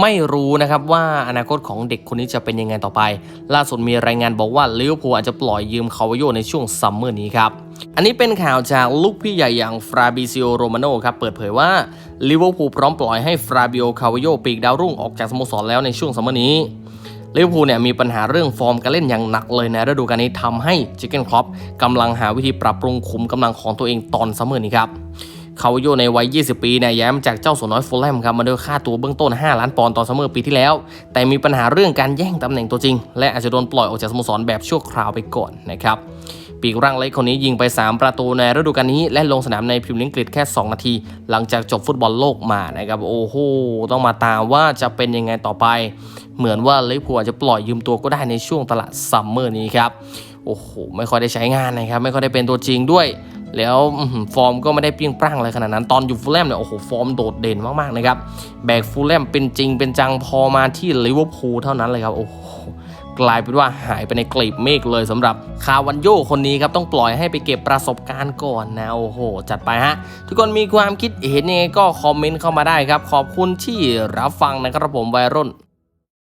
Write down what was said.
ไม่รู้นะครับว่าอนาคตของเด็กคนนี้จะเป็นยังไงต่อไป ล่าสุดมีรายงานบอกว่าลิเวอร์พูลอาจจะปล่อยยืมคาวาโยในช่วงซัมเมอร์นี้ครับ อันนี้เป็นข่าวจากลูกพี่ใหญ่อย่างฟราบิซิโอโรมาโนครับ เปิดเผยว่าลิเวอร์พูลพร้อมปล่อยให้ฟราบิโอคาวาโยปีกดาวรุ่งออกจากสโมสรแล้วในช่วงซัมเมอร์นี้ลิเวอร์พูลเนี่ยมีปัญหาเรื่องฟอร์มการเล่นอย่างหนักเลยในฤดูกาลนี้ทำให้จิกเกนครอปกำลังหาวิธีปรับปรุงขุมกำลังของตัวเองตอนซัมเมอร์นี้ครับ เขาโยในวัย 20 ปีเนี่ยย้ายมาจากเจ้าสัวน้อยฟูลแลมครับมาด้วยค่าตัวเบื้องต้น 5 ล้านปอนด์ตอนซัมเมอร์ปีที่แล้ว แต่มีปัญหาเรื่องการแย่งตำแหน่งตัวจริง และอาจจะโดนปล่อยออกจากสโมสรแบบชั่วคราวไปก่อนนะครับปีกร่างเล็กคนนี้ยิงไป 3 ประตูในฤดูกาลนี้ และลงสนามในพรีเมียร์ลีกอังกฤษแค่ 2 นาที หลังจากจบฟุตบอลโลกมานะครับโอ้โหต้องมาตามว่าจะเป็นยังไงต่อไป เหมือนว่าลิเวอร์พูลจะปล่อยยืมตัวก็ได้ในช่วงตลาดซัมเมอร์นี้ครับโอ้โหไม่ค่อยได้ใช้งานนะครับไม่ค่อยได้เป็นตัวจริงด้วย แล้วฟอร์มก็ไม่ได้เปรี้ยงปร้างเลยขนาดนั้น ตอนอยู่ฟูลแลมเนี่ยโอ้โหฟอร์มโดดเด่นมากๆนะครับแบกฟูลแลมเป็นจริงเป็นจังพอมาที่ลิเวอร์พูลเท่านั้นเลยครับโอ้โหกลายเป็นว่าหายไปในกลีบเมฆเลยสำหรับคาวันโยคนนี้ครับ ต้องปล่อยให้ไปเก็บประสบการณ์ก่อนนะ โอ้โห จัดไปฮะ ทุกคนมีความคิดเห็นยังไงก็คอมเมนต์เข้ามาได้ครับ ขอบคุณที่รับฟังนะครับผมวัยรุ่น